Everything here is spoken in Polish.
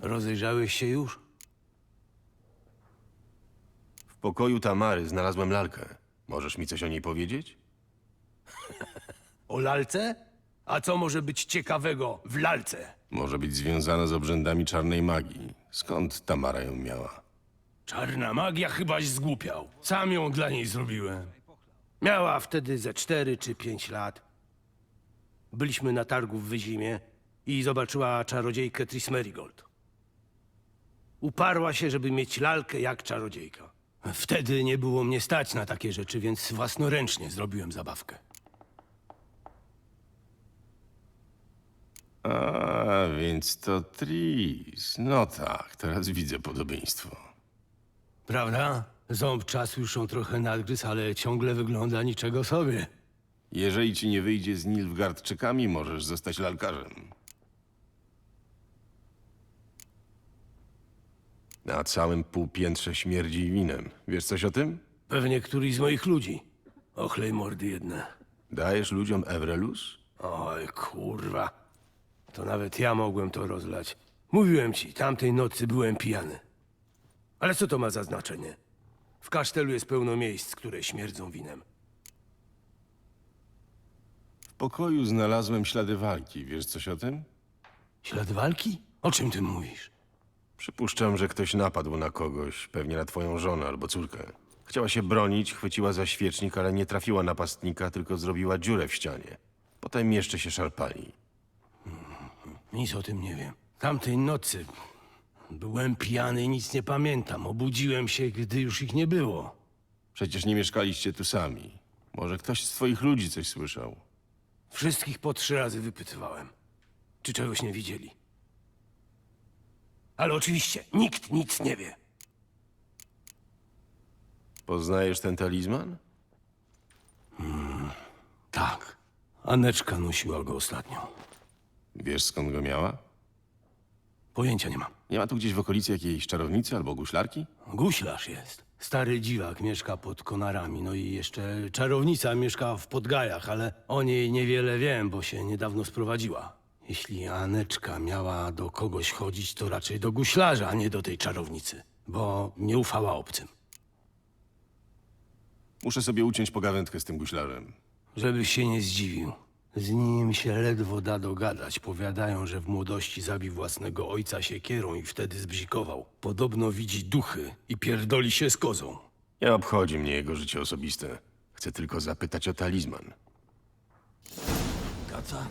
Rozejrzałeś się już? W pokoju Tamary znalazłem lalkę. Możesz mi coś o niej powiedzieć? O lalce? A co może być ciekawego w lalce? Może być związana z obrzędami czarnej magii. Skąd Tamara ją miała? Czarna magia chybaś zgłupiał. Sam ją dla niej zrobiłem. Miała wtedy ze cztery czy pięć lat. Byliśmy na targu w Wyzimie i zobaczyła czarodziejkę Tris Merigold. Uparła się, żeby mieć lalkę jak czarodziejka. Wtedy nie było mnie stać na takie rzeczy, więc własnoręcznie zrobiłem zabawkę. A, więc to Tris. No tak, teraz widzę podobieństwo. Prawda? Ząb czasu już ją trochę nadgryzł, ale ciągle wygląda niczego sobie. Jeżeli ci nie wyjdzie z Nilfgaardczykami, możesz zostać lalkarzem. Na całym półpiętrze śmierdzi winem. Wiesz coś o tym? Pewnie któryś z moich ludzi. Ochlej mordy jedne. Dajesz ludziom Evrelus? Oj, kurwa. To nawet ja mogłem to rozlać. Mówiłem ci, tamtej nocy byłem pijany. Ale co to ma za znaczenie? W kasztelu jest pełno miejsc, które śmierdzą winem. W pokoju znalazłem ślady walki. Wiesz coś o tym? Ślad walki? O czym ty mówisz? Przypuszczam, że ktoś napadł na kogoś, pewnie na twoją żonę albo córkę. Chciała się bronić, chwyciła za świecznik, ale nie trafiła napastnika, tylko zrobiła dziurę w ścianie. Potem jeszcze się szarpali. Nic o tym nie wiem. Tamtej nocy byłem pijany i nic nie pamiętam. Obudziłem się, gdy już ich nie było. Przecież nie mieszkaliście tu sami. Może ktoś z twoich ludzi coś słyszał. Wszystkich po trzy razy wypytywałem, czy czegoś nie widzieli. Ale oczywiście nikt nic nie wie. Poznajesz ten talizman? Tak. Aneczka nosiła go ostatnio. Wiesz skąd go miała? Pojęcia nie mam. Nie ma tu gdzieś w okolicy jakiejś czarownicy albo guślarki? Guślarz jest. Stary dziwak mieszka pod konarami, no i jeszcze czarownica mieszka w Podgajach, ale o niej niewiele wiem, bo się niedawno sprowadziła. Jeśli Aneczka miała do kogoś chodzić, to raczej do guślarza, a nie do tej czarownicy, bo nie ufała obcym. Muszę sobie uciąć pogawędkę z tym guślarzem. Żebyś się nie zdziwił. Z nim się ledwo da dogadać. Powiadają, że w młodości zabił własnego ojca siekierą i wtedy zbzikował. Podobno widzi duchy i pierdoli się z kozą. Nie obchodzi mnie jego życie osobiste. Chcę tylko zapytać o talizman. Kaca?